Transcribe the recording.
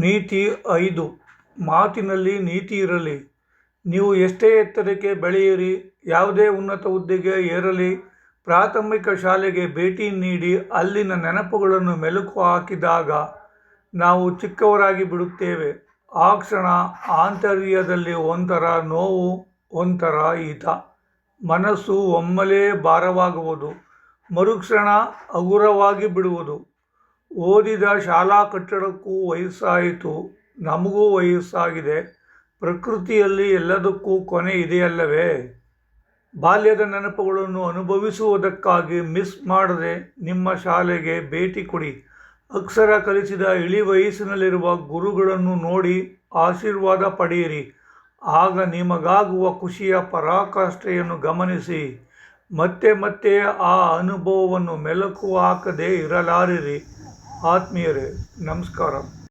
ನೀತಿ ಐದು. ಮಾತಿನಲ್ಲಿ ನೀತಿ ಇರಲಿ. ನೀವು ಎಷ್ಟೇ ಎತ್ತರಕ್ಕೆ ಬೆಳೆಯಿರಿ, ಯಾವುದೇ ಉನ್ನತ ಹುದ್ದೆಗೆ ಏರಲಿ. ಪ್ರಾಥಮಿಕ ಶಾಲೆಗೆ ಭೇಟಿ ನೀಡಿ ಅಲ್ಲಿನ ನೆನಪುಗಳನ್ನು ಮೆಲುಕು ಹಾಕಿದಾಗ ನಾವು ಚಿಕ್ಕವರಾಗಿ ಬಿಡುತ್ತೇವೆ. ಆ ಕ್ಷಣ ಆಂತರ್ಯದಲ್ಲಿ ಒಂಥರ ನೋವು, ಒಂಥರ ಹಿತ. ಮನಸ್ಸು ಒಮ್ಮೆಲೇ ಭಾರವಾಗುವುದು. ಮರುಕ್ಷಣ ಹಗುರವಾಗಿ ಬಿಡುವುದು. ಓದಿದ ಶಾಲಾ ಕಟ್ಟಡಕ್ಕೂ ವಯಸ್ಸಾಯಿತು, ನಮಗೂ ವಯಸ್ಸಾಗಿದೆ, ಪ್ರಕೃತಿಯಲ್ಲಿ ಎಲ್ಲದಕ್ಕೂ ಕೊನೆ ಇದೆಯಲ್ಲವೇ? ಬಾಲ್ಯದ ನೆನಪುಗಳನ್ನು ಅನುಭವಿಸುವುದಕ್ಕಾಗಿ ಮಿಸ್ ಮಾಡದೆ ನಿಮ್ಮ ಶಾಲೆಗೆ ಭೇಟಿ ಕೊಡಿ. ಅಕ್ಷರ ಕಲಿಸಿದ ಇಳಿ ವಯಸ್ಸಿನಲ್ಲಿರುವ ಗುರುಗಳನ್ನು ನೋಡಿ ಆಶೀರ್ವಾದ ಪಡೆಯಿರಿ. ಆಗ ನಿಮಗಾಗುವ ಖುಷಿಯ ಪರಾಕಾಷ್ಠೆಯನ್ನು ಗಮನಿಸಿ. ಮತ್ತೆ ಮತ್ತೆ ಆ ಅನುಭವವನ್ನು ಮೆಲುಕು ಹಾಕದೇ ಇರಲಾರಿರಿ. ஆத்மீயரே நமஸ்காரம்